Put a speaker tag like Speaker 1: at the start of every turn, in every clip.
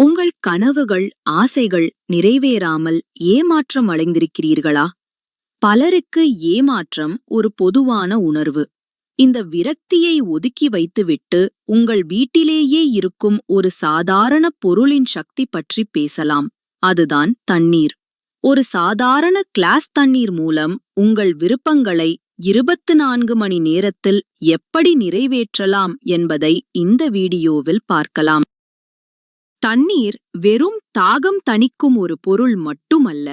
Speaker 1: உங்கள் கனவுகள் ஆசைகள் நிறைவேறாமல் ஏமாற்றம் அடைந்திருக்கிறீர்களா? பலருக்கு ஏமாற்றம் ஒரு பொதுவான உணர்வு. இந்த விரக்தியை ஒதுக்கி வைத்துவிட்டு உங்கள் வீட்டிலேயே இருக்கும் ஒரு சாதாரண பொருளின் சக்தி பற்றி பேசலாம். அதுதான் தண்ணீர். ஒரு சாதாரண கிளாஸ் தண்ணீர் மூலம் உங்கள் விருப்பங்களை இருபத்து நான்கு மணி நேரத்தில் எப்படி நிறைவேற்றலாம் என்பதை இந்த வீடியோவில் பார்க்கலாம். தண்ணீர் வெறும் தாகம் தணிக்கும் ஒரு பொருள் மட்டுமல்ல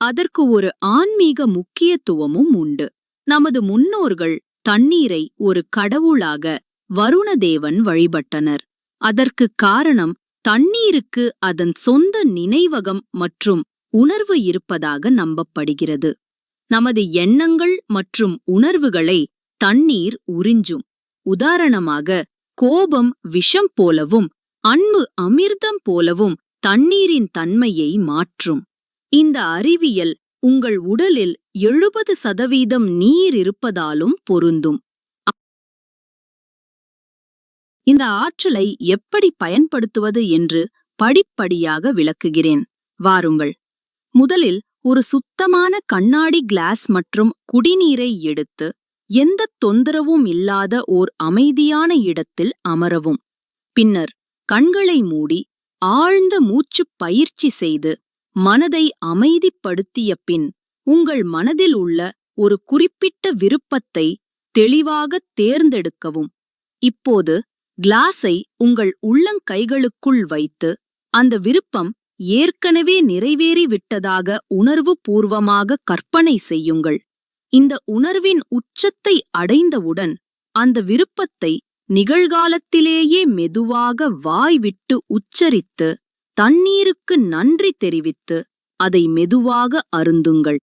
Speaker 1: அதற்கு ஒரு ஆன்மீக முக்கியத்துவமும் உண்டு. நமது முன்னோர்கள் தண்ணீரை ஒரு கடவுளாக வருணதேவன் வழிபட்டனர். அதற்கு காரணம் தண்ணீருக்கு அதன் சொந்த நினைவகம் மற்றும் உணர்வு இருப்பதாக நம்பப்படுகிறது. நமது எண்ணங்கள் மற்றும் உணர்வுகளை தண்ணீர் உறிஞ்சும். உதாரணமாக கோபம் விஷம் போலவும் அன்பு அமிர்தம் போலவும் தண்ணீரின் தன்மையை மாற்றும். இந்த அறிவியல் உங்கள் உடலில் எழுபது சதவீதம் நீர் இருப்பதாலும் பொருந்தும். இந்த ஆற்றலை எப்படி பயன்படுத்துவது என்று படிப்படியாக விளக்குகிறேன். வாருங்கள். முதலில் ஒரு சுத்தமான கண்ணாடி கிளாஸ் மற்றும் குடிநீரை எடுத்து எந்த தொந்தரவும் இல்லாத ஓர் அமைதியான இடத்தில் அமரவும். பின்னர் கண்களை மூடி ஆழ்ந்த மூச்சுப் பயிற்சி செய்து மனதை அமைதிப்படுத்திய பின் உங்கள் மனதில் உள்ள ஒரு குறிப்பிட்ட விருப்பத்தை தெளிவாகத் தேர்ந்தெடுக்கவும். இப்போது கிளாஸை உங்கள் உள்ளங்கைகளுக்குள் வைத்து அந்த விருப்பம் ஏற்கனவே நிறைவேறிவிட்டதாக உணர்வு பூர்வமாக கற்பனை செய்யுங்கள். இந்த உணர்வின் உச்சத்தை அடைந்தவுடன் அந்த விருப்பத்தை நிகழ்காலத்திலேயே மெதுவாக வாய் விட்டு உச்சரித்து தண்ணீருக்கு நன்றி தெரிவித்து அதை மெதுவாக அருந்துங்கள்.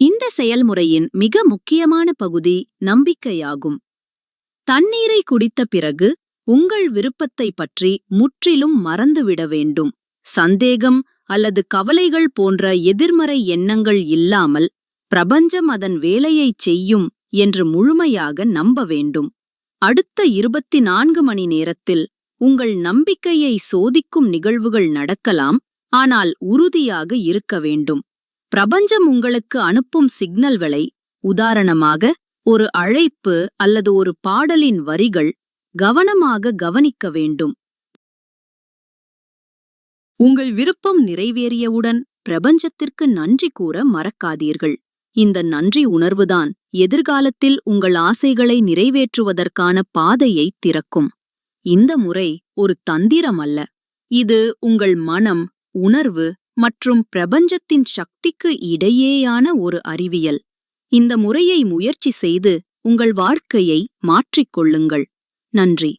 Speaker 1: இந்த செயல்முறையின் மிக முக்கியமான பகுதி நம்பிக்கையாகும். தண்ணீரை குடித்த பிறகு உங்கள் விருப்பத்தை பற்றி முற்றிலும் மறந்துவிட வேண்டும். சந்தேகம் அல்லது கவலைகள் போன்ற எதிர்மறை எண்ணங்கள் இல்லாமல் பிரபஞ்சம் அதன் வேலையைச் செய்யும் என்று முழுமையாக நம்ப வேண்டும். அடுத்த இருபத்தி நான்கு மணி நேரத்தில் உங்கள் நம்பிக்கையை சோதிக்கும் நிகழ்வுகள் நடக்கலாம் ஆனால் உறுதியாக இருக்க வேண்டும். பிரபஞ்சம் உங்களுக்கு அனுப்பும் சிக்னல்களை உதாரணமாக ஒரு அழைப்பு அல்லது ஒரு பாடலின் வரிகள் கவனமாக கவனிக்க வேண்டும். உங்கள் விருப்பம் நிறைவேறியவுடன் பிரபஞ்சத்திற்கு நன்றி கூற மறக்காதீர்கள். இந்த நன்றி உணர்வுதான் எதிர்காலத்தில் உங்கள் ஆசைகளை நிறைவேற்றுவதற்கான பாதையை திறக்கும். இந்த முறை ஒரு தந்திரம் அல்ல. இது உங்கள் மனம் உணர்வு மற்றும் பிரபஞ்சத்தின் சக்திக்கு இடையேயான ஒரு அறிவியல். இந்த முறையை முயற்சி செய்து உங்கள் வாழ்க்கையை மாற்றிக்கொள்ளுங்கள் நன்றி.